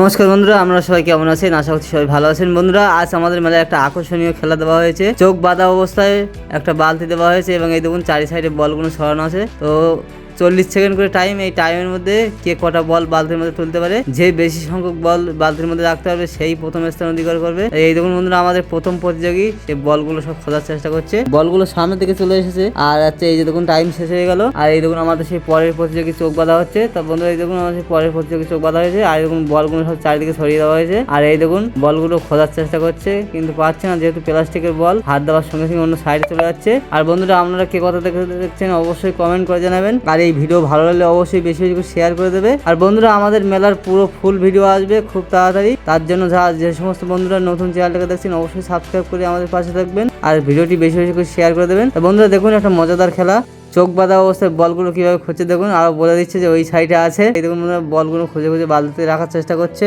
নমস্কার বন্ধুরা, আমরা সবাই কেমন আছেন? আশা করছি সবাই ভালো আছেন। বন্ধুরা, আজ আমাদের মেলায় একটা আকর্ষণীয় খেলা দেওয়া হয়েছে। চোখ বাঁধা অবস্থায় একটা বালতি দেওয়া হয়েছে এবং এই দেখুন, চারি সাইডে বলগুলো সরানো আছে। তো চল্লিশ সেকেন্ড করে টাইম এই টাইমের মধ্যে কে কটা বল বালতির মধ্যে তুলতে পারে, যে বেশি সংখ্যক বল বালতির মধ্যে রাখতে পারবে, সেই প্রথম স্থান অধিকার করবে। এই দেখুন বন্ধুরা, আমাদের প্রথম প্রতিযোগী সে বলগুলো সব খোঁজার চেষ্টা করছে। বলগুলো সামনে থেকে চলে এসেছে, আর হচ্ছে এই যে দেখুন টাইম শেষ হয়ে গেল। আর এই দেখুন, আমাদের সেই পরের প্রতিযোগী চোখ বাঁধা হচ্ছে। তা বন্ধুরা, এই দেখুন, আমাদের পরের প্রতিযোগী চোখ বাঁধা হয়েছে, আর দেখুন বলগুলো সব চারিদিকে ছড়িয়ে দেওয়া হয়েছে। আর এই দেখুন বলগুলো খোঁজার চেষ্টা করছে, কিন্তু পাচ্ছে না, যেহেতু প্লাস্টিকের বল হাত দেওয়ার সঙ্গে সঙ্গে অন্য সাইডে চলে যাচ্ছে। আর বন্ধুরা, আপনারা কে কথা দেখে দেখছেন, অবশ্যই কমেন্ট করে জানাবেন। আর এই ভিডিও ভালো লাগলে অবশ্যই বেশি বেশি শেয়ার করে দেবে। আর বন্ধুরা, আমাদের মেলার পুরো ফুল ভিডিও আসবে খুব তাড়াতাড়ি। তার জন্য যা যে সমস্ত বন্ধুরা নতুন চ্যানেলটাকে দেখছেন, অবশ্যই সাবস্ক্রাইব করে আমাদের পাশে থাকবেন। আর ভিডিওটি বেশি বেশি করে শেয়ার করে দেবেন। বন্ধুরা, দেখুন একটা মজাদার খেলা। চোখ বাঁধা অবস্থায় বলগুলো কীভাবে খুঁজে দেখুন। আর বলে দিচ্ছে যে ওই সাইডে আছে। এই দেখুন বলগুলো খুঁজে খুঁজে বালতিতে রাখার চেষ্টা করছে।